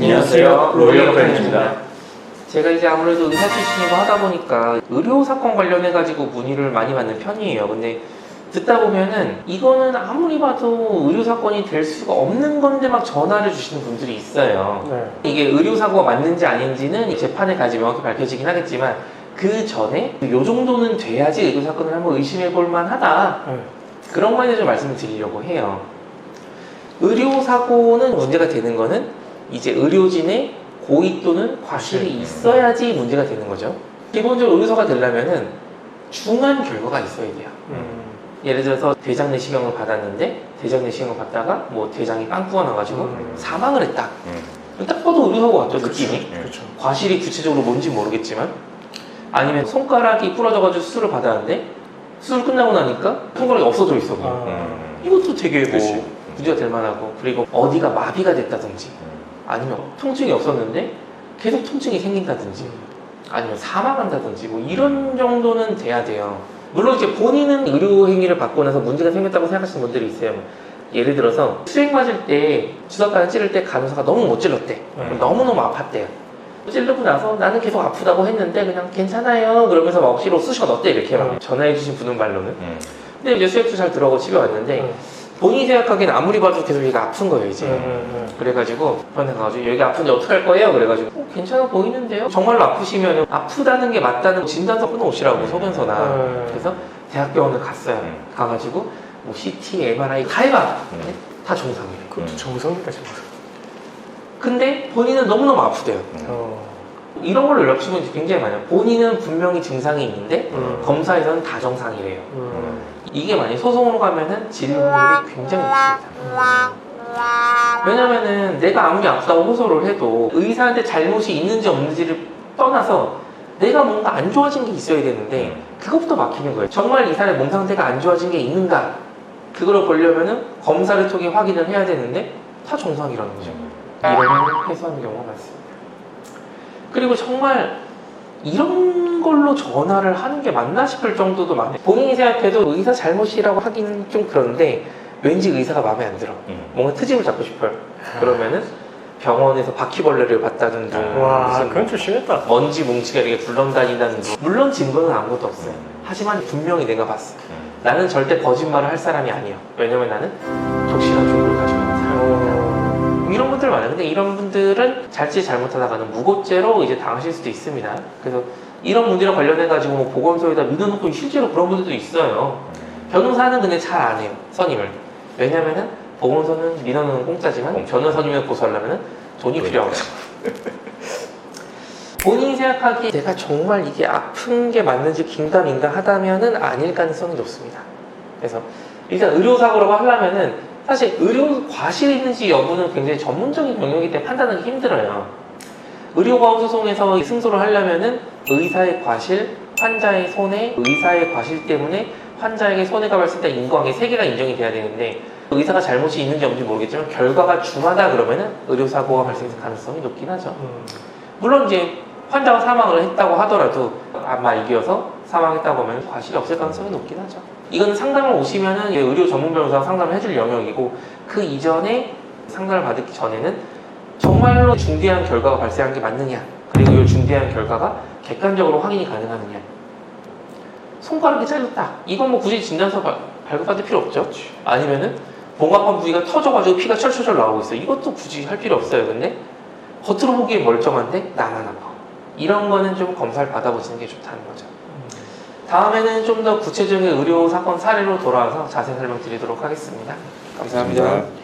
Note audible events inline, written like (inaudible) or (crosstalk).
안녕하세요. 로이어 팬입니다. 제가 이제 아무래도 의사 출신이고 하다 보니까 의료 사건 관련해 가지고 문의를 많이 받는 편이에요. 근데 듣다 보면은 이거는 아무리 봐도 의료 사건이 될 수가 없는 건데 막 전화를 주시는 분들이 있어요. 네. 이게 의료 사고가 맞는지 아닌지는 재판에 가지 명확히 밝혀지긴 하겠지만 그 전에 요 정도는 돼야지 의료 사건을 한번 의심해 볼 만하다. 네. 그런 거에 대해서 말씀을 드리려고 해요. 의료 사고는 문제가 되는 거는 이제 의료진의 고의 또는 과실이 있어야지 문제가 되는 거죠. 기본적으로 의사가 되려면은 중한 결과가 있어야 돼요. 음. 예를 들어서 대장 내시경을 받았는데 대장 내시경을 받다가 뭐 대장이 빵꾸가 나가지고 음. 사망을 했다. 음. 딱 봐도 의료사고 같죠 느낌이. 그렇죠. 과실이 구체적으로 뭔지 모르겠지만 아니면 손가락이 부러져가지고 수술을 받았는데 수술 끝나고 나니까 손가락이 없어져 있어. 아. 음. 이것도 되게 뭐 그치. 문제가 될 만하고 그리고 어디가 마비가 됐다든지 아니면 통증이 없었는데 계속 통증이 생긴다든지 아니면 사망한다든지 뭐 이런 정도는 돼야 돼요. 물론 이제 본인은 의료 행위를 받고 나서 문제가 생겼다고 생각하시는 분들이 있어요. 예를 들어서 수액 맞을 때 주사바늘 찌를 때 간호사가 너무 못 찔렀대. 네. 너무너무 아팠대요. 찌르고 나서 나는 계속 아프다고 했는데 그냥 괜찮아요 그러면서 막 억지로 쑤시고 넣었대 이렇게 막 음. 전화해 주신 분은 말로는 음. 근데 이제 수액도 잘 들어가고 집에 왔는데 네. 본인이 생각하기엔 아무리 봐도 계속 얘가 아픈 거예요 이제 네, 네, 그래가지고 편에 가가지고 여기 아픈데 어떡할 거예요? 그래가지고 어, 괜찮아 보이는데요? 정말로 아프시면 아프다는 게 맞다는 진단서 끊어오시라고 소견서나 네. 그래서 대학병원을 갔어요 음. 가가지고 뭐 CT, MRI 다 해봐 음. 근데 다 정상이래요 그것도 정성이다 정성. 근데 본인은 너무너무 아프대요 어. 이런 걸로 연락 주면 굉장히 많아요 본인은 분명히 증상이 있는데 음. 검사에서는 다 정상이래요 음. 이게 만약에 소송으로 가면은 진행률이 굉장히 높습니다 왜냐면은 내가 아무리 아프다고 호소를 해도 의사한테 잘못이 있는지 없는지를 떠나서 내가 뭔가 안 좋아진 게 있어야 되는데 그것부터 막히는 거예요. 정말 이 사람의 몸 상태가 안 좋아진 게 있는가? 그거를 보려면은 검사를 통해 확인을 해야 되는데 다 정상이라는 거죠. 이러면 해소하는 경우가 많습니다. 그리고 정말 이런 걸로 전화를 하는 게 맞나 싶을 정도도 많아요. 본인이 생각해도 의사 잘못이라고 하기는 좀 그런데 왠지 의사가 마음에 안 들어. 음. 뭔가 트집을 잡고 싶어요. 그러면은 병원에서 바퀴벌레를 봤다는 둥, 와, 그건 좀 심했다. 먼지 뭉치가 이렇게 굴러다닌다는 둥. 물론 증거는 아무것도 없어요. 하지만 분명히 내가 봤어. 음. 나는 절대 거짓말을 할 사람이 아니에요. 왜냐면 나는 근데 이런 분들은 잘지 잘못하다가는 무고죄로 이제 당하실 수도 있습니다. 그래서 이런 문제랑 관련해가지고 뭐 보건소에다 믿어놓고 실제로 그런 분들도 있어요. 변호사는 근데 잘 안 해요. 선임을. 왜냐면은 보건소는 민원은 공짜지만 변호사님을 고소하려면은 돈이 필요하거든요. (laughs) 본인이 생각하기에 내가 정말 이게 아픈 게 맞는지 긴가민가 하다면은 아닐 가능성이 높습니다. 그래서 일단 의료사고라고 하려면은 사실 의료 과실이 있는지 여부는 굉장히 전문적인 영역이기 때문에 판단하기 힘들어요. 의료과학 소송에서 승소를 하려면은 의사의 과실, 환자의 손해, 의사의 과실 때문에 환자에게 손해가 발생된 인과관계 세 개가 인정이 돼야 되는데 의사가 잘못이 있는지 없는지 모르겠지만 결과가 중하다 그러면은 의료사고가 발생할 가능성이 높긴 하죠. 음. 물론 이제 환자가 사망을 했다고 하더라도 아마 이겨서 사망했다고 하면 과실이 없을 가능성이 높긴 하죠. 이건 상담을 오시면은 의료 전문 변호사가 상담을 해줄 영역이고 그 이전에 상담을 받기 전에는 정말로 중대한 결과가 발생한 게 맞느냐 그리고 이 중대한 결과가 객관적으로 확인이 가능하느냐. 손가락이 잘렸다. 이건 뭐 굳이 진단서 발- 발급받을 필요 없죠. 아니면은 봉합한 부위가 터져가지고 피가 철철철 나오고 있어 이것도 굳이 할 필요 없어요. 근데 겉으로 보기엔 멀쩡한데 나만 아파. 이런 거는 좀 검사를 받아보시는 게 좋다는 거죠 다음에는 좀 더 구체적인 의료 사건 사례로 돌아와서 자세히 설명드리도록 하겠습니다. 감사합니다. 감사합니다.